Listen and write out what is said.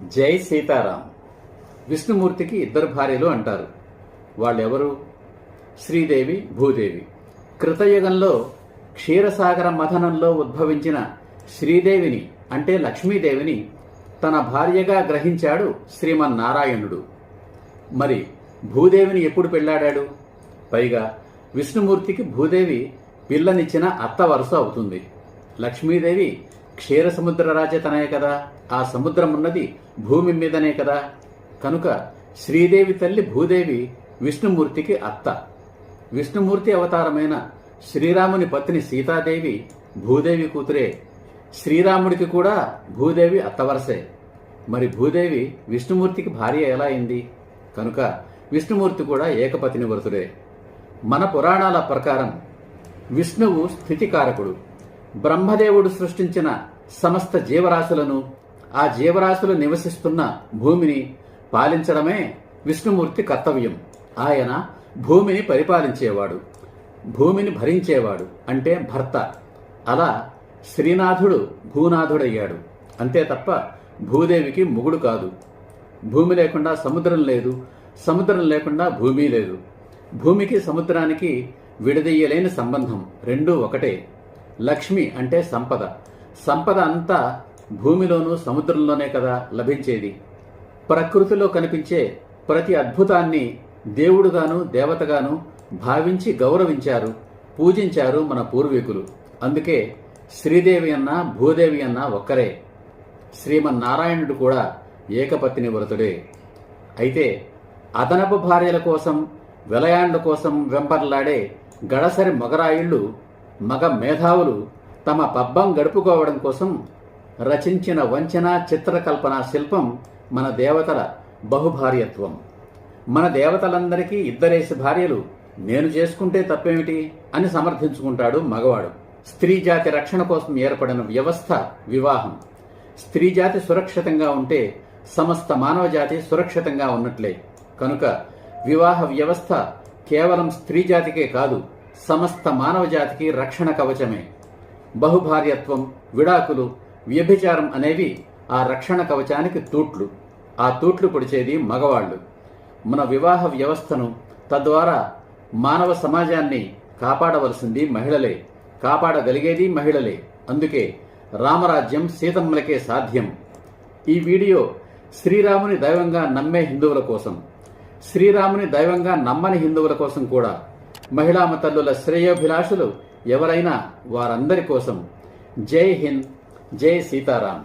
జై సీతారాం. విష్ణుమూర్తికి ఇద్దరు భార్యలు అంటారు. వాళ్ళెవరు? శ్రీదేవి భూదేవి. కృతయుగంలో క్షీరసాగర మథనంలో ఉద్భవించిన శ్రీదేవిని అంటే లక్ష్మీదేవిని తన భార్యగా గ్రహించాడు శ్రీమన్నారాయణుడు. మరి భూదేవిని ఎప్పుడు పెళ్ళాడాడు పైగా విష్ణుమూర్తికి భూదేవి పిల్లనిచ్చిన అత్త వరుస అవుతుంది. లక్ష్మీదేవి క్షీర సముద్ర రాజతనే కదా. ఆ సముద్రం ఉన్నది భూమి మీదనే కదా. కనుక శ్రీదేవి తల్లి భూదేవి విష్ణుమూర్తికి అత్త. విష్ణుమూర్తి అవతారమైన శ్రీరాముని పత్ని సీతాదేవి భూదేవి కూతురే. శ్రీరాముడికి కూడా భూదేవి అత్తవరసే. మరి భూదేవి విష్ణుమూర్తికి భార్య ఎలా అయింది? కనుక విష్ణుమూర్తి కూడా ఏకపతిని వరుతుడే మన పురాణాల ప్రకారం విష్ణువు స్థితికారకుడు. బ్రహ్మదేవుడు సృష్టించిన సమస్త జీవరాశులను ఆ జీవరాశులు నివసిస్తున్న భూమిని పాలించడమే విష్ణుమూర్తి కర్తవ్యం. ఆయన భూమిని పరిపాలించేవాడు భూమిని భరించేవాడు అంటే భర్త. అలా శ్రీనాథుడు భూనాథుడయ్యాడు. అంతే తప్ప భూదేవికి ముగుడు కాదు. భూమి లేకుండా సముద్రం లేదు సముద్రం లేకుండా భూమి లేదు. భూమికి సముద్రానికి విడదీయలేని సంబంధం రెండూ ఒకటే. లక్ష్మి అంటే సంపద. సంపద అంతా భూమిలోనూ సముద్రంలోనే కదా లభించేది. ప్రకృతిలో కనిపించే ప్రతి అద్భుతాన్ని దేవుడుగాను దేవతగాను భావించి గౌరవించారు పూజించారు మన పూర్వీకులు. అందుకే శ్రీదేవి అన్న భూదేవి అన్న ఒక్కరే. శ్రీమన్నారాయణుడు కూడా ఏకపత్ని వ్రతుడే. అయితే అదనపు భార్యల కోసం విలయాండ్ల కోసం వెంపర్లాడే గడసరి మొగరాయిళ్ళు మగ మేధావులు తమ పబ్బం గడుపుకోవడం కోసం రచించిన వంచన చిత్రకల్పన శిల్పం మన దేవతల బహుభార్యత్వం. మన దేవతలందరికీ ఇద్దరేసి భార్యలు నేను చేసుకుంటే తప్పేమిటి అని సమర్థించుకుంటాడు మగవాడు. స్త్రీ జాతి రక్షణ కోసం ఏర్పడిన వ్యవస్థ వివాహం. స్త్రీ జాతి సురక్షితంగా ఉంటే సమస్త మానవ జాతి సురక్షితంగా ఉన్నట్లే. కనుక వివాహ వ్యవస్థ కేవలం స్త్రీ జాతికే కాదు సమస్త మానవజాతికి రక్షణ కవచమే. బహుభార్యత్వం విడాకులు వ్యభిచారం అనేవి ఆ రక్షణ కవచానికి తూట్లు. ఆ తూట్లు పొడిచేది మగవాళ్ళు. మన వివాహ వ్యవస్థను తద్వారా మానవ సమాజాన్ని కాపాడవలసింది మహిళలే కాపాడగలిగేది మహిళలే. అందుకే రామరాజ్యం సీతమ్మలకే సాధ్యం. ఈ వీడియో శ్రీరాముని దైవంగా నమ్మే హిందువుల కోసం శ్రీరాముని దైవంగా నమ్మని హిందువుల కోసం కూడా. మహిళామ తల్లుల శ్రేయోభిలాషులు ఎవరైనా వారందరి కోసం జై హింద్ జై సీతారాం.